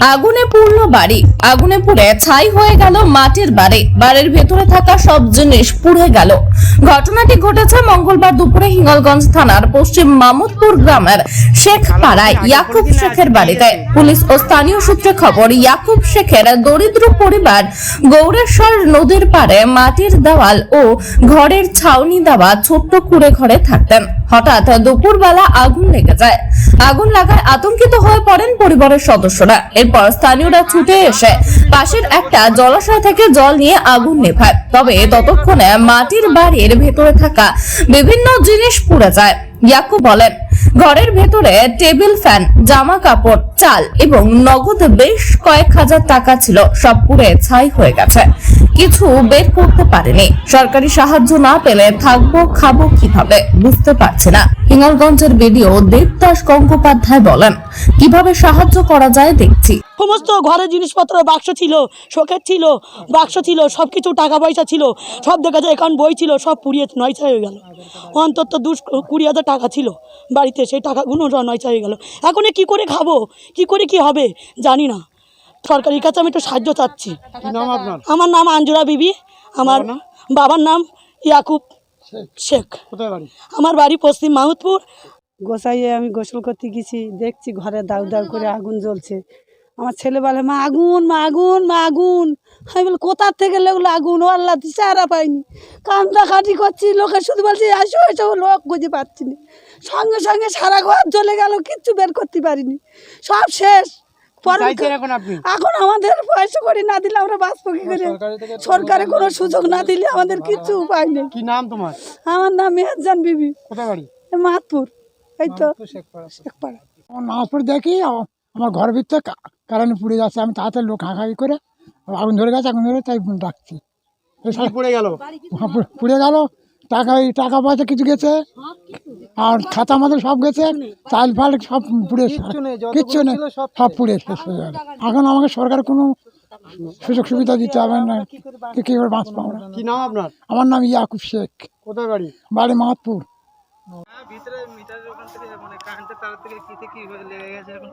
আগুনে পূর্ণ বাড়ি। আগুনে পুড়ে ছাই হয়ে গেল মাটির বাড়ি। বাড়ির ভেতরে থাকা সব জিনিস পুড়ে গেল। ঘটনাটি ঘটেছে মঙ্গলবার দুপুরে হিঙ্গলগঞ্জ থানার পশ্চিম মামুদপুর গ্রামের শেখ পাড়ায় ইয়াকুব শেখের বাড়িতে। পুলিশ ও স্থানীয় সূত্রে খবর, ইয়াকুব শেখের দরিদ্র পরিবার গৌরেশ্বর নদীর পাড়ে মাটির দেওয়াল ও ঘরের ছাউনি দেওয়া ছোট্ট কুড়ে ঘরে থাকতেন। হঠাৎ দুপুরবেলা আগুন লেগে যায়। আগুন লাগায় আতঙ্কিত হয়ে পড়েন পরিবারের সদস্যরা। এরপর স্থানীয়রা ছুটে এসে পাশের একটা জলাশয় থেকে জল নিয়ে আগুন নেভায়। তবে ততক্ষণে মাটির বাড়ির ভেতরে থাকা বিভিন্ন জিনিস পুড়ে যায়। ইয়াকু বলেন, ঘরের ভেতরে টেবিল ফ্যান জামা কাপড় চাল এবং নগদ বেশ কয়েক হাজার টাকা ছিল, সব পুড়ে ছাই হয়ে গেছে। কিছু বের করতে পারেনি। সরকারি সাহায্য না পেলে থাকব, খাব কীভাবে বুঝতে পারছে না। হিঙ্গলগঞ্জের ভিডিও দেবদাস গঙ্গোপাধ্যায় বলেন, কীভাবে সাহায্য করা যায় দেখছি। সমস্ত ঘরের জিনিসপত্র বাক্স ছিল শোকের ছিল বাক্স ছিল সব কিছু টাকা পয়সা ছিল সব দেখা যায় এখন বই ছিল সব পুড়িয়ে নয়চা হয়ে গেল। অন্তত দু কুড়ি হাজার টাকা ছিল বাড়িতে সেই টাকাগুলো নয়চা হয়ে গেল। এখন কী করে খাব? কি করে কি হবে? জানি না। সরকারের কাছে আমি একটু সাহায্য চাচ্ছি। কি নাম আপনার? আমার নাম আঞ্জুরা বিবি। আমার বাবার নাম? ইয়াকুব শেখ। আমার বাড়ি পশ্চিম মাহুতপুর। গোসাইয়ে আমি গোসল করতে গেছি দেখছি ঘরে দাউ দাউ করে আগুন জ্বলছে। আমার ছেলে বলে মা আগুন মা আগুন মা আগুন। আমি বলি কোথার থেকে লাগল আগুন? ও আল্লাহ চারা পাইনি। কান্দা কাটি করছি লোকে শুধু বলছি আসো এসো। লোক খুঁজে পাচ্ছি না। সঙ্গে সঙ্গে সারা ঘর জ্বলে গেল কিচ্ছু বের করতে পারিনি। সব শেষ। এখন আমাদের পয়সা করে না দিলে আমরা বাঁচবো কি করে? সরকারি কোনো সুযোগ না দিলে আমাদের কিচ্ছু উপায় নেই। কি নাম তোমার? আমার নাম মেহেরজান বিবি। মাতপুর এই তো। শেখপাড়া। শেখপাড়া। আমার নামাজপুর দেখি আমার ঘরের ভিতরে কারেন্ট পুড়ে যাচ্ছে আমি তাড়াতাড়ি লোক হাঁকাই করে আগুন ধরে গেছে আগুন ধরে তাই ডাকছি পড়ে গেল। পুড়ে গেল টাকা টাকা পয়সা কিছু গেছে আর খাতা আমাদের সব গেছে চাল ফাল সব পুড়ে কিচ্ছু নেই, সব সব পুড়ে শেষ হয়ে গেল। এখন আমাকে সরকার কোনো সুযোগ সুবিধা দিতে হবে না। কি কী করে বাঁচবো আমরা? কি নাম আপনার? আমার নাম ইয়াকুব শেখ। কোথায় বাড়ি? বাড়ি মাহাতপুর। ভিতরে মিটারের ওখান থেকে মানে কারেন্টের তার থেকে কি লেগে গেছে এখন?